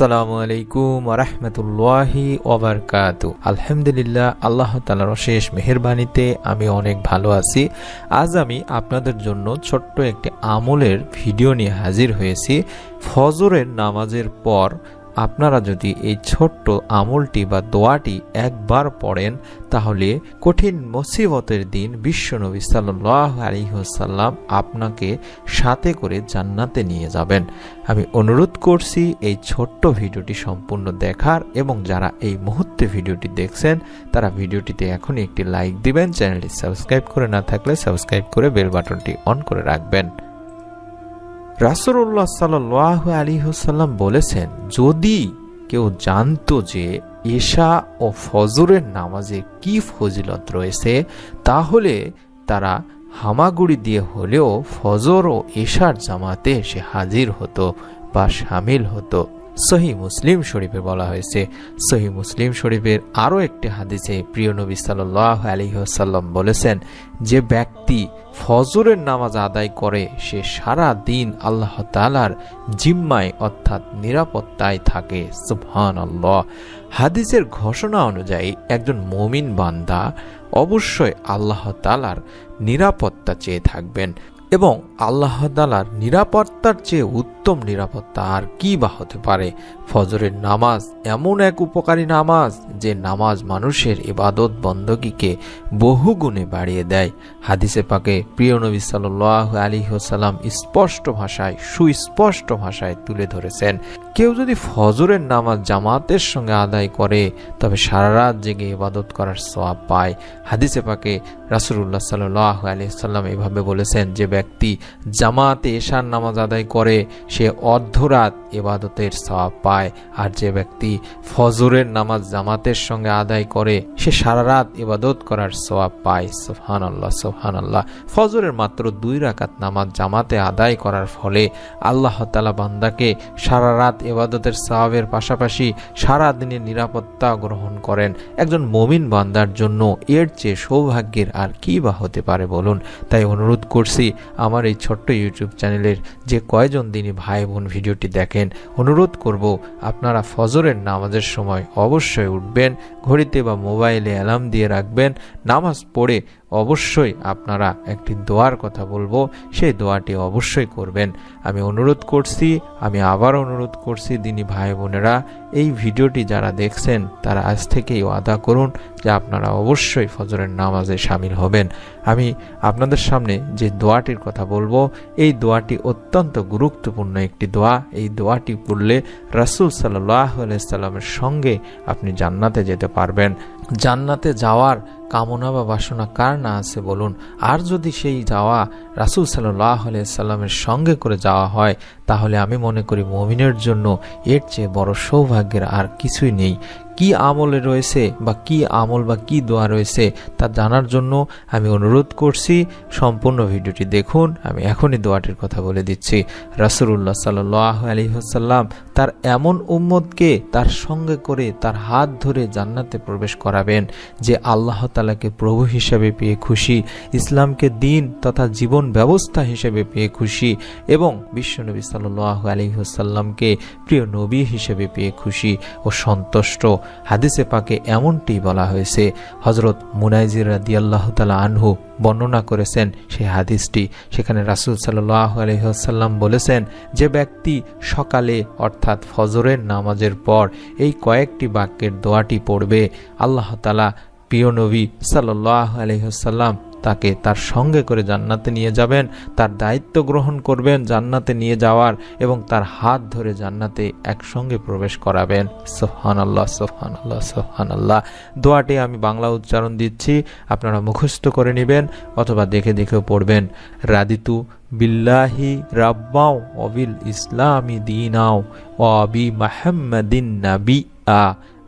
আসসালামু আলাইকুম রহমতুল্লাহি ওবরকাত আলহামদুলিল্লাহ, আল্লাহ তালার অশেষ মেহরবানিতে আমি অনেক ভালো আছি। আজ আমি আপনাদের জন্য ছোট্ট একটি আমলের ভিডিও নিয়ে হাজির হয়েছি। ফজরের নামাজের পর আপনারা যদি এই ছোট্ট আমলটি বা দোয়াটি একবার পড়েন, তাহলে কঠিন মুসিবতের দিন বিশ্বনবী সাল্লাহ আলিহাসাল্লাম আপনাকে সাথে করে জান্নাতে নিয়ে যাবেন। আমি অনুরোধ করছি এই ছোট্ট ভিডিওটি সম্পূর্ণ দেখার এবং যারা এই মুহূর্তে ভিডিওটি দেখছেন, তারা ভিডিওটিতে এখনই একটি লাইক দিবেন, চ্যানেলটি সাবস্ক্রাইব করে না থাকলে সাবস্ক্রাইব করে বেল বাটনটি অন করে রাখবেন। রাসুল্লাহ সাল্লাহ আলী হুসাল্লাম বলেছেন, যদি কেউ জানতো যে এশা ও ফজরের নামাজে কি ফজিলত রয়েছে, তাহলে তারা হামাগুড়ি দিয়ে হলেও ফজর ও এশার জামাতে এসে হাজির হতো বা সামিল হতো। সহি মুসলিম শরীফে বলা হয়েছে। সহি মুসলিম শরীফের আরও একটি হাদিসে প্রিয় নবী সাল্লাহ আলহিহাসাল্লাম বলেছেন, যে ব্যক্তি ফজরের নামাজ আদায় করে, সে সারা দিন আল্লাহ তালার জিম্মায় অর্থাৎ নিরাপত্তায় থাকে। সুবহান আল্লাহ হাদিসের ঘোষণা অনুযায়ী একজন মমিন বান্দা অবশ্যই আল্লাহ তালার নিরাপত্তা চেয়ে থাকবেন এবং আল্লাহ তালার নিরাপত্তার চেয়ে উত্তম নিরাপত্তা আর কি বা হতে পারে? ফজরের নামাজ এমন এক উপকারী নামাজ যে নামাজ মানুষের ইবাদত বন্দগীকে বহু গুণে বাড়িয়ে দেয়। হাদিসে পাকে প্রিয় নবী সাল্লাহ আলী হোসালাম স্পষ্ট ভাষায়, সুস্পষ্ট ভাষায় তুলে ধরেছেন, কেউ যদি ফজরের নামাজ জামাতের সঙ্গে আদায় করে, তবে সারা রাত জেগে ইবাদত করার সওয়াব পায়। হাদিসে পাকে রাসুল্লাহ সাল্লাহ আলী সাল্লাম এভাবে বলেছেন যে ব্যক্তি জামাতে এশার নামাজ আদায় করে, সে অর্ধরাত ইবাদতের সওয়াব পায়। আর যে ব্যক্তি ফজরের নামাজ জামাতের সঙ্গে আদায় করে, সে সারা রাত ইবাদত করার সওয়াব পায়। সোহান আল্লাহ সোহান আল্লাহ ফজরের মাত্র দুই রাকাত নামাজ জামাতে আদায় করার ফলে আল্লাহ তালা বান্দাকে সারা রাত ইবাদতের সওয়াবের পাশাপাশি সারা দিনের নিরাপত্তা গ্রহণ করেন। একজন মমিন বান্দার জন্য এর চেয়ে সৌভাগ্যের আর কি বা হতে পারে বলুন? তাই অনুরোধ করছি, আমার এই ছোট্ট ইউটিউব চ্যানেলের যে কয়জন দিনই ভাই বোন ভিডিওটি দেখেন, অনুরোধ করব আপনারা ফজরের নামাজের সময় অবশ্যই উঠবেন, ঘড়িতে বা মোবাইলে অ্যালার্ম দিয়ে রাখবেন, নামাজ পড়ে অবশ্যই আপনারা একটি দোয়ার কথা বলব, সেই দোয়াটি অবশ্যই করবেন। আমি অনুরোধ করছি, আমি আবার অনুরোধ করছি দিনী ভাই বোনেরা, এই ভিডিওটি যারা দেখছেন, তারা আজ থেকেই ওয়াদা করুন যে আপনারা অবশ্যই ফজরের নামাজে সামিল হবেন। আমি আপনাদের সামনে যে দোয়াটির কথা বলব, এই দোয়াটি অত্যন্ত গুরুত্বপূর্ণ একটি দোয়া। এই দোয়াটি পড়লে রাসুল সাল্লাহ সাল্লামের সঙ্গে আপনি জান্নাতে যেতে পারবেন। জান্নাতে যাওয়ার কামনা বা বাসনা কার না আছে বলুন? আর যদি সেই যাওয়া রাসুল সাল্লাহ সাল্লামের সঙ্গে করে যাওয়া হয়, তাহলে আমি মনে করি মমিনের জন্য এর চেয়ে বড় সৌভাগ্যের আর কিছুই নেই। কি আমলে রয়েছে বা কি আমল বা কি দোয়া রয়েছে তা জানার জন্য আমি অনুরোধ করছি। সম্পূর্ণ ভিডিওটি দেখুন। আমি এখনই দোয়াটির কথা বলে দিচ্ছি। রাসুল্লাহ সাল্লাহ আলহিহাসাল্লাম তার এমন উম্মদকে তার সঙ্গে করে তার হাত ধরে জান্নাতে প্রবেশ করাবেন যে আল্লাহ তালাকে প্রভু হিসেবে পেয়ে খুশি, ইসলামকে দিন তথা জীবন ব্যবস্থা হিসেবে পেয়ে খুশি এবং বিশ্বনবী সাল্লাহ আলহিহাসাল্লামকে প্রিয় নবী হিসেবে পেয়ে খুশি ও সন্তুষ্ট। হাদিসে পাকে এমনটি বলা হয়েছে হজরত মুনাইজির রাদি তালা আনহু বর্ণনা করেছেন সেই হাদিসটি। সেখানে রাসুল সাল্লাহ আলহিহাসাল্লাম বলেছেন, যে ব্যক্তি সকালে অর্থাৎ ফজরের নামাজের পর এই কয়েকটি বাক্যের দোয়াটি পড়বে, আল্লাহ তালা প্রিয় নবী সাল্লাহ আলহিহাসাল্লাম তাকে তার সঙ্গে করে জান্নাতে নিয়ে যাবেন, তার দায়িত্ব গ্রহণ করবেন জান্নাতে নিয়ে যাওয়ার এবং তার হাত ধরে জান্নাতে একসঙ্গে প্রবেশ করাবেন। সোহান আল্লাহ সোহান আল্লাহ সোহান আল্লাহ দোয়াটি আমি বাংলা উচ্চারণ দিচ্ছি, আপনারা মুখস্থ করে নেবেন অথবা দেখে দেখেও পড়বেন। রাদিতু বিল্লাহি রাব্বাও অবিল ইসলামী দিনাও অবি মাহমদিন নাবি আ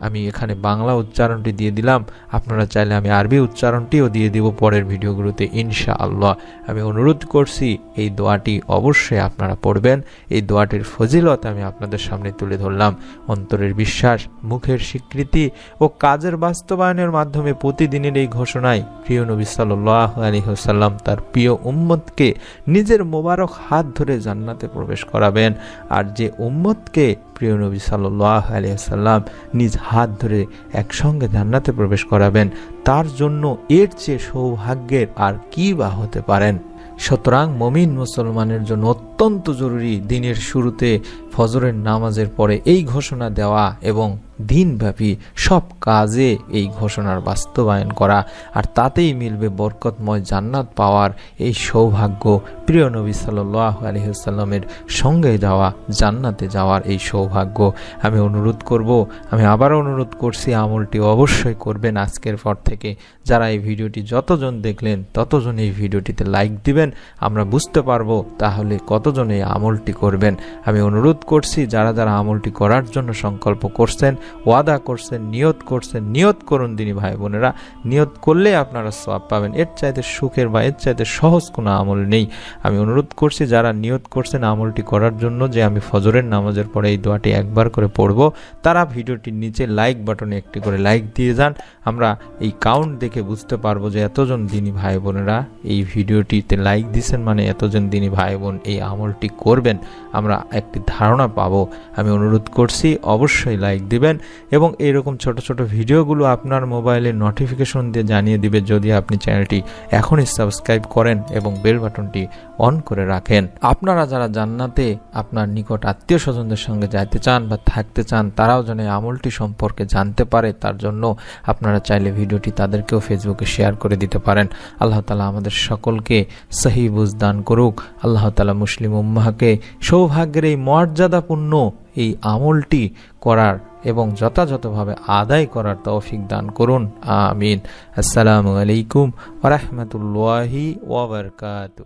আমি এখানে বাংলা উচ্চারণটি দিয়ে দিলাম। আপনারা চাইলে আমি আরবি উচ্চারণটিও দিয়ে দিব পরের ভিডিওগুলোতে ইনশা আল্লাহ আমি অনুরোধ করছি, এই দোয়াটি অবশ্যই আপনারা পড়বেন। এই দোয়াটির ফজিলত আমি আপনাদের সামনে তুলে ধরলাম। অন্তরের বিশ্বাস, মুখের স্বীকৃতি ও কাজের বাস্তবায়নের মাধ্যমে প্রতিদিনের এই ঘোষণায় প্রিয় নবী সাল্লাহ আলী হোসাল্লাম তার প্রিয় উম্মতকে নিজের মোবারক হাত ধরে জান্নাতে প্রবেশ করাবেন। আর যে উম্মতকে প্রিয় নবী সাল্লাহ আলিয়াল্লাম নিজ হাত ধরে একসঙ্গে জান্নাতে প্রবেশ করাবেন। তার জন্য এর চেয়ে সৌভাগ্যের আর কি বা হতে পারেন? সুতরাং মমিন মুসলমানের জন্য অত্যন্ত জরুরি দিনের শুরুতে ফজরের নামাজের পরে এই ঘোষণা দেওয়া এবং দিনব্যাপী সব কাজে এই ঘোষণার বাস্তবায়ন করা, আর তাতেই মিলবে বরকতময় জান্নাত পাওয়ার এই সৌভাগ্য প্রিয় নবী সাল্লাহ আলহিহাল্লামের সঙ্গে যাওয়া, জান্নাতে যাওয়ার এই সৌভাগ্য। আমি অনুরোধ করব, আমি আবারও অনুরোধ করছি, আমলটি অবশ্যই করবেন আজকের পর থেকে। যারা এই ভিডিওটি যতজন দেখলেন ততজন এই ভিডিওটিতে লাইক দিবেন। আমরা বুঝতে পারব তাহলে কতজন এই আমলটি করবেন, আমি অনুরোধ করছি, যারা যারা আমলটি করার জন্য সংকল্প করছেন, ওয়াদা করছেন, নিয়ত করছেন, নিয়ত করুন দিনী ভাই বোনেরা, নিয়ত করলে আপনারা সব পাবেন। এর চাইতে সুখের বা এর চাইতে সহজ কোনো আমল নেই। আমি অনুরোধ করছি, যারা নিয়ত করছেন আমলটি করার জন্য যে আমি ফজরের নামাজের পরে এই দোয়াটি একবার করে পড়ব, তারা ভিডিওটির নিচে লাইক বাটনে একটি করে লাইক দিয়ে যান। আমরা এই কাউন্ট দেখে বুঝতে পারব যে এতজন দিনী ভাই বোনেরা এই ভিডিওটিতে লাইক দিছেন মানে এতজন দিনী ভাই বোন এই আমলটি করবেন, আমরা একটি ধারণা পাবো। আমি অনুরোধ করছি অবশ্যই লাইক দিবেন এবং এরকম ছোট ছোট ভিডিওগুলো আপনার মোবাইলে নোটিফিকেশন দিয়ে জানিয়ে দিবে যদি আপনি চ্যানেলটি এখনই সাবস্ক্রাইব করেন এবং বেল বাটনটি অন করে রাখেন। আপনারা যারা জান্নাতে আপনার নিকট আত্মীয় স্বজনদের সঙ্গে যাইতে চান বা থাকতে চান, তারাও যেন আমলটি সম্পর্কে জানতে পারে, তার জন্য আপনারা চাইলে ভিডিওটি তাদেরকেও ফেসবুকে শেয়ার করে দিতে পারেন। আল্লাহ তালা আমাদের সকলকে সহি বুঝদান করুক। আল্লাহ তালা মুসলিম উম্মাহকে সৌভাগ্যের এই মর্যাদাপূর্ণ এই আমলটি করার এবং যথাযথভাবে আদায় করার তৌফিক দান করুন। আমিন। আসসালামু আলাইকুম ওরহমতুল্লাহি ওবরকাতু